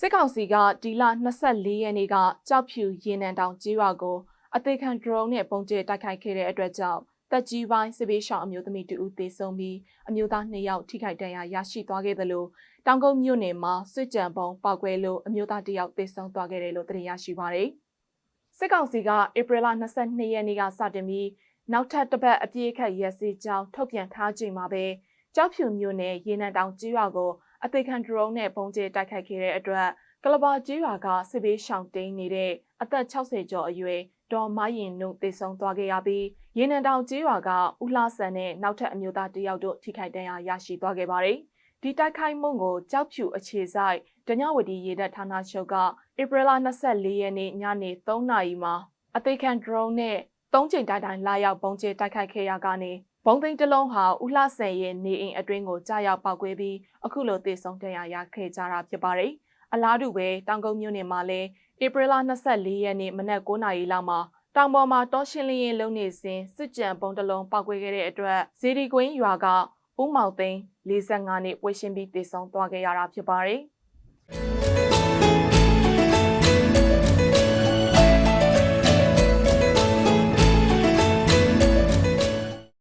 စစ်ကောင်စီကဒီလ24ရက်နေ့ကကြောက်ဖြူရေနံတောင်ကျေးရွာကိုအသေးခံ drone နဲ့ပုံကျဲတိုက်ခိုက်ခဲ့တဲ့အတွက်ကြောင့်တက်ကြီးပိုင်းစစ်ပေးရှောင်အမျိုးသမီးတူဦးသေဆုံးပြီးအမျိုးသား2ယောက်ထိခိုက်ဒဏ်ရာရရှိသွားခဲ့သလိုတောင်ကုန်းမြို့နယ်မှာစစ်ကြံပုံပောက်ကွဲလို့အမျိုးသား1ယောက်သေဆုံးသွားခဲ့တယ်လို့သိရရှိပါရယ်စစ်ကောင်စီကဧပြီလ22ရက်နေ့ကစတင်ပြီးနောက်ထပ်တစ်ပတ်အပြည့်အခက်ရက်စီကြောင်းထုတ်ပြန်ထားချိန်မှာပဲကြောက်ဖြူမြို့နယ်ရေနံတောင်ကျေးရွာကို အသေးခံ drone နဲ့ပုံကျဲတိုက်ခိုက်ခဲ့တဲ့အတွက်ကလဘာကျေးရွာကစစ်ဘေးရှောင်တိန်နေတဲ့အသက်60ကျော်အရွယ်ဒေါ်မရင်နုသေဆုံးသွားခဲ့ရပြီးရေနံတောင်ကျေးရွာကဦးလှဆန်နဲ့နောက်ထပ်အမျိုးသားတယောက်တို့ထိခိုက်ဒဏ်ရာရရှိသွားခဲ့ပါတယ်။ဒီတိုက်ခိုက်မှုကိုကြောက်ဖြူအခြေဆိုင်ဒညဝတီရေတပ်ဌာနချုပ်ကဧပြီလ24ရက်နေ့ညနေ3နာရီမှာအသေးခံ drone နဲ့သုံးချိန်တိုင်တိုင်လာရောက်ပုံကျဲတိုက်ခိုက်ခဲ့ရကနေ ဘုံသိန်းတစ်လုံးဟာဦးလှဆန်ရဲ့နေအိမ်အတွင်းကိုကြားရောက်ပောက်ကွဲပြီးအခုလိုသေဆုံးတရားရခဲ့ကြတာဖြစ်ပါတယ်။အလားတူပဲတောင်ကုန်းမြို့နယ်မှာလည်းဧပြီလ24ရက်နေ့မနက်9:00နာရီလောက်မှာတောင်ပေါ်မှာတောရှင်းလင်းရေးလုပ်နေစဉ်စစ်ကြံပုံတလုံးပောက်ကွဲခဲ့တဲ့အတွက်ဇေဒီကွင်းရွာကဦးမောင်သိန်း45နှစ်ဝှေ့ရှင်ပြီးတည်ဆုံသွားခဲ့ရတာဖြစ်ပါတယ်။